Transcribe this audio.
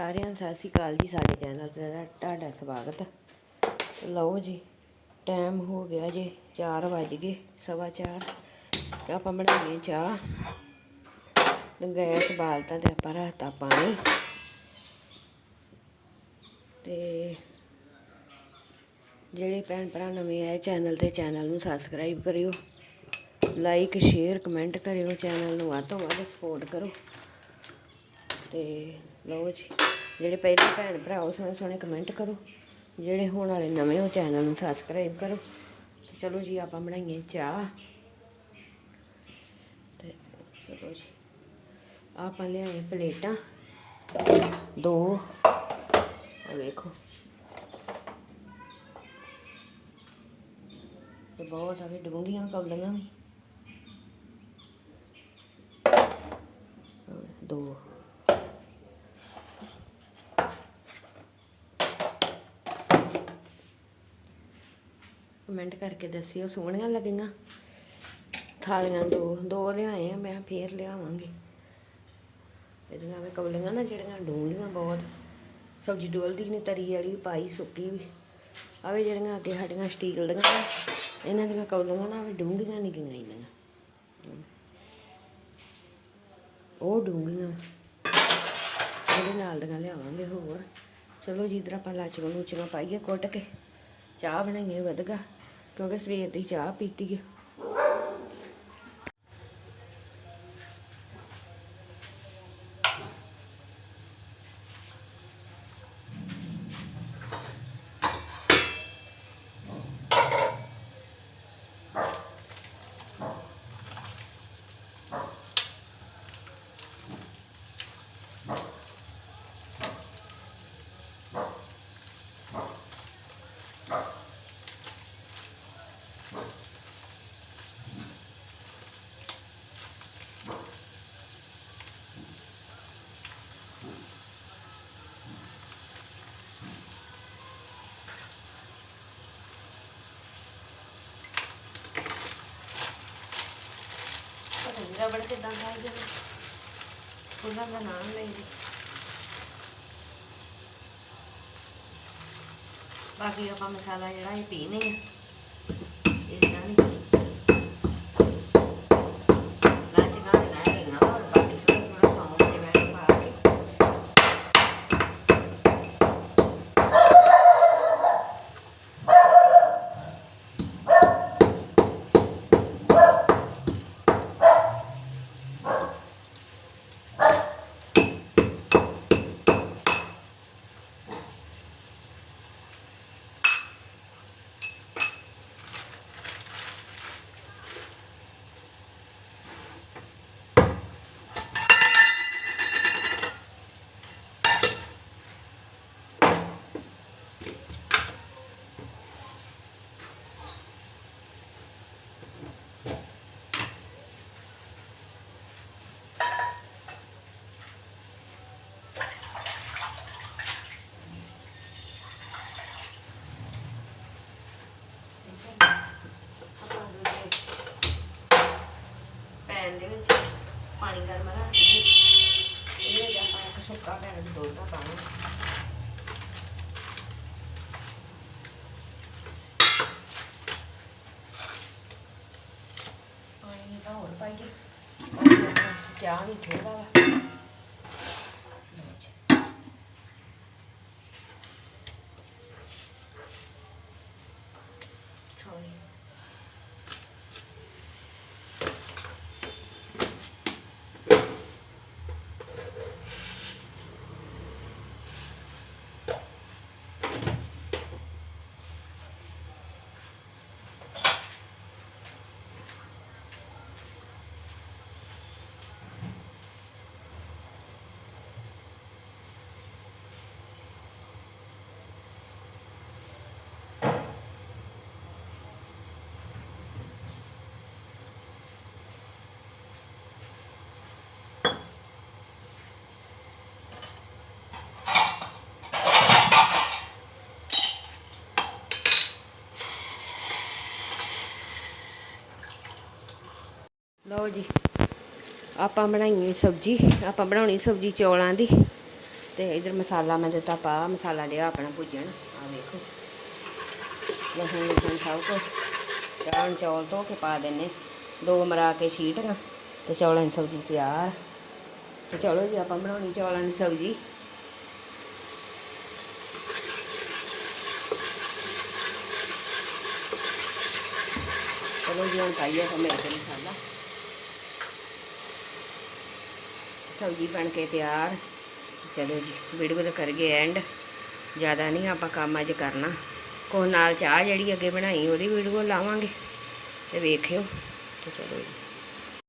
ਸਾਰਿਆਂ ਨੂੰ ਸਤਿ ਸ਼੍ਰੀ ਅਕਾਲ ਜੀ, ਸਾਡੇ ਚੈਨਲ ਤੇ ਤੁਹਾਡਾ- ਤੁਹਾਡਾ ਸਵਾਗਤ ਲਓ ਜੀ ਟਾਈਮ ਹੋ ਗਿਆ ਜੀ 4 ਵੱਜ ਗਏ, ਸਵਾ ਚਾਰ। ਤੇ ਆਪਾਂ ਬਣਾਈਏ ਚਾਹ। ਤੇ ਗੈਸ ਬਾਲਤਾ ਤੇ ਆਪਾਂ ਰੱਖਤਾ ਪਾਣੀ। ਤੇ ਜਿਹੜੇ ਭੈਣ ਭਰਾ ਨਵੇਂ ਆਏ ਚੈਨਲ ਤੇ, ਚੈਨਲ ਨੂੰ ਸਬਸਕ੍ਰਾਈਬ ਕਰਿਓ। ਲਾਈਕ ਸ਼ੇਅਰ ਕਮੈਂਟ ਕਰਿਓ। ਚੈਨਲ ਨੂੰ ਵੱਧ ਤੋਂ ਵੱਧ ਸਪੋਰਟ ਕਰੋ। ਤੇ ਲਓ ਜੀ, ਜਿਹੜੇ ਪਹਿਲੇ ਭੈਣ ਭਰਾ ਉਹ ਸੋਹਣੇ ਸੋਹਣੇ ਕਮੈਂਟ ਕਰੋ, ਜਿਹੜੇ ਹੁਣ ਵਾਲੇ ਨਵੇਂ ਉਹ ਚੈਨਲ ਨੂੰ ਸਬਸਕ੍ਰਾਈਬ ਕਰੋ, ਤੇ ਚਲੋ ਜੀ ਆਪਾਂ ਬਣਾਈਏ ਚਾਹ। ਤੇ ਚਲੋ ਜੀ, ਆਪਾਂ ਲਿਆਏ ਪਲੇਟਾਂ। ਦੋ ਆ ਵੇਖੋ। ਤੇ ਬਹੁਤ ਆ ਡੂੰਘੀਆਂ ਕੌਲੀਆਂ ਵੀ। ਦੋ। ਕਮੈਂਟ ਕਰਕੇ ਦੱਸਿਓ, ਸੋਹਣੀਆਂ ਲੱਗੀਆਂ। ਥਾਲੀਆਂ ਦੋ ਦੋ ਲਿਆਏ ਆ, ਮੈਂ ਫੇਰ ਲਿਆਵਾਂਗੀ। ਇਹਦੀਆਂ ਮੈਂ ਕਬਲੀਆਂ ਨਾ, ਜਿਹੜੀਆਂ ਡੂੰਘੀਆਂ ਬਹੁਤ। ਸਬਜ਼ੀ ਡੋਲਦੀ ਨਹੀਂ ਤਰੀ ਵਾਲੀ ਪਾਈ, ਸੁੱਕੀ ਵੀ। ਆਵੇ ਜਿਹੜੀਆਂ ਅੱਗੇ ਸਾਡੀਆਂ ਸਟੀਲ ਦੀਆਂ ਇਹਨਾਂ ਦੀਆਂ ਕੌਲੀਆਂ ਨਾ ਵੀ ਡੂੰਘੀਆਂ ਨਹੀਂ ਗਈਆਂ ਇਹਨਾਂ ਉਹ ਡੂੰਘੀਆਂ। ਇਹਦੇ ਨਾਲ ਦੀਆਂ ਲਿਆਵਾਂਗੇ ਹੋਰ। ਚਲੋ ਜੀ, ਇਧਰ ਆਪਾਂ ਲਾਚੀਆਂ ਲੂਚੀਆਂ ਪਾਈਏ ਕੁੱਟ ਕੇ। ਚਾਹ ਬਣਾਈਏ ਵਧਗਾ ਕਿਉਂਕਿ ਸਵੇਰ ਦੀ ਚਾਹ ਪੀਤੀ ਹੈ ਰਬੜ ਕਿਦਾਂ ਖਾਈ ਜਾਵੇ? ਉਹਨਾਂ ਦਾ ਨਾਮ ਲਈ ਬਾਕੀ ਆਪਾਂ ਮਸਾਲਾ ਜਿਹੜਾ ਇਹ ਪੀਨੇ ਆ। ਇਦਾਂ ਨਹੀਂ ਲਾਚੀਆਂ ਦੇ ਨਾਲ ਹੀ ਨਾ ਔਰ ਬਾਕੀ ਥੋੜਾ ਥੋੜਾ ਸੌਂਫ ਦੇ ਵਿੱਚ ਪਾ ਕੇ ਪੈਨ ਦੇ ਵਿੱਚ ਪਾਣੀ ਗਰਮ ਰੱਖ ਕੇ ਇਹਦੇ ਵਿੱਚ ਆਪਾਂ ਇੱਕ ਸੁੱਕਾ ਪੈਨ ਡੋਲਦਾ ਪਾਣੀ ਪਾਣੀ ਤਾਂ ਹੋਰ ਪਾਈਏ ਔਰ ਲਓ ਜੀ, ਆਪਾਂ ਬਣਾਈਏ ਸਬਜੀ, ਆਪਾਂ ਬਣਾਉਣੀ ਸਬਜੀ ਚੌਲਾਂ ਦੀ। ਤੇ ਇਧਰ ਮਸਾਲਾ ਮੈਂ ਦਿੱਤਾ ਪਾ, ਮਸਾਲਾ ਲਿਆ ਆਪਣਾ ਭੁੱਜਣ ਆ ਵੇਖੋ। ਲਸਣ ਲਸਣ ਸਭ ਕੁਛ। ਚਾਵਲ ਚੌਲ ਧੋ ਕੇ ਪਾ ਦਿੰਨੇ ਦੋ ਮਰਾ ਕੇ ਸੀਟੀਆਂ ਤੇ ਚੌਲਾਂ ਦੀ ਸਬਜ਼ੀ ਤਿਆਰ। ਤੇ ਚਲੋ ਜੀ, ਆਪਾਂ ਬਣਾਉਣੀ ਚੌਲਾਂ ਦੀ ਸਬਜ਼ੀ। ਚਲੋ ਜੀ, ਹੁਣ ਪਾਈਏ ਤਾਂ ਤੇ ਮਸਾਲਾ। ਸਬਜ਼ੀ ਬਣ ਕੇ ਤਿਆਰ। ਚਲੋ ਜੀ ਵੀਡੀਓ ਦਾ ਕਰ ਗਏ ਐਂਡ ਜ਼ਿਆਦਾ ਨਹੀਂ ਆਪਾਂ ਕੰਮ ਅੱਜ ਕਰਨਾ। ਕੋਹ ਨਾਲ ਚਾਹ ਜਿਹੜੀ ਅੱਗੇ ਬਣਾਈ, ਉਹਦੀ ਵੀਡੀਓ ਲਾਵਾਂਗੇ। ਤੇ ਵੇਖਿਓ। ਤੇ ਚਲੋ ਜੀ।